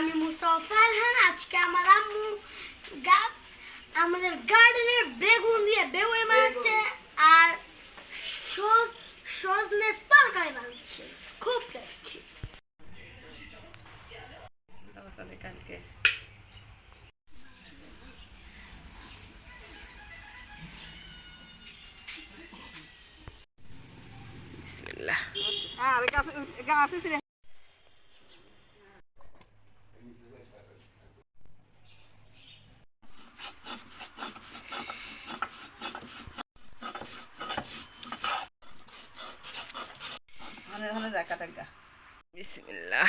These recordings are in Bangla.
আমি মুস্তফা ফারহান আজকে আমার আম্মু আমাদের গার্ডেনের বেগুন দিয়ে বেগুন বানাচ্ছে আর সজনের তরকারি বানাচ্ছে। খুব টেস্টি কালকে বিসমিল্লাহ আর গাছ গাছ বিসমিল্লাহ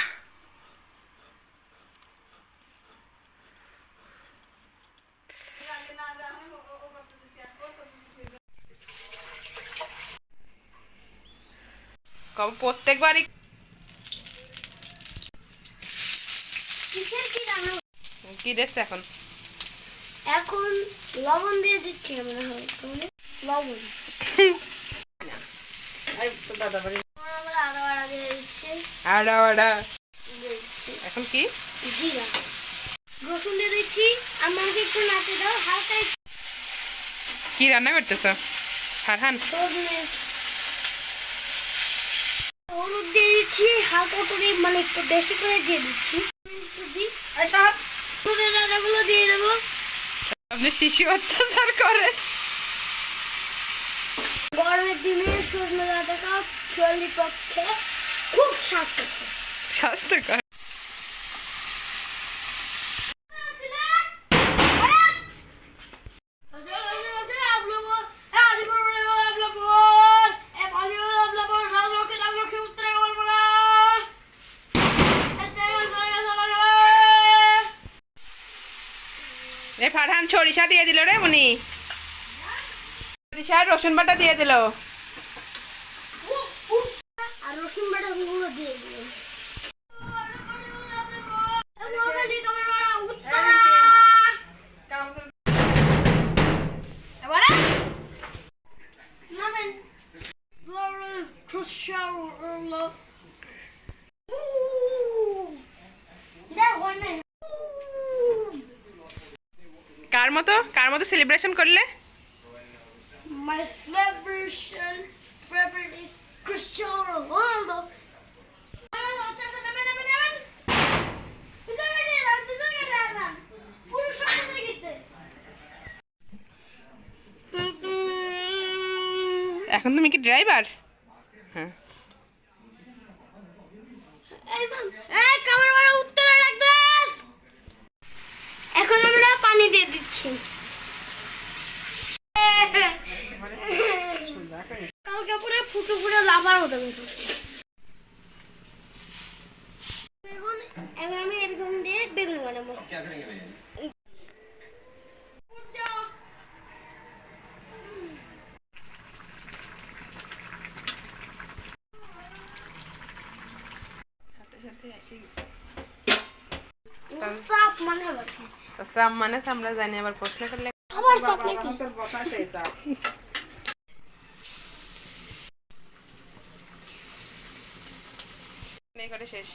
কবে প্রত্যেকবারই কিসের কি দেখছে এখন? এখন লবণ দিয়ে দিচ্ছি আমরা হয়তো লবণ। তো দাদা বাড়ি আমরা আদা বাড়া দিয়ে দিচ্ছি আড়া আড়া। এখন কি? জিরা রসুন দিয়ে দিচ্ছি। আমাকে একটু নাচে দাও হালকা কি রান্না করতেছ? ফারহান? হলুদ দিয়ে দিচ্ছি হালকা করে মানে একটু বেশি করে দিয়ে দিচ্ছি। দিয়ে দেবো। আপনি শিশু অত্যাচার করে। গরমের দিনে সজনে ডাঁটাটা শরীরের পক্ষে। খুব স্বাস্থ্যকর। স্বাস্থ্যকর এ ফারহান সরিষা দিয়ে দিল রে উনি সরিষা রসুন বাটা দিয়ে দিল। রসুন বাটা গুলো দিয়ে দিলাম। এবারে? নামেন। Flores Cristiano দেখো না কার মতো? কার মতো সেলিব্রেশন করলে? My celebration favorite is Cristiano Ronaldo. এখন তুমি কি ড্রাইভার হ্যাঁ ফুটো ফুটো লাভার হতে বেগুন এখন আমি বেগুন দিয়ে বেগুন বানাবো। সাপ মানে বলছে তো সাম আমরা জানি আবার প্রশ্ন করলে খাবার সাপ নাকি? করে শেষ।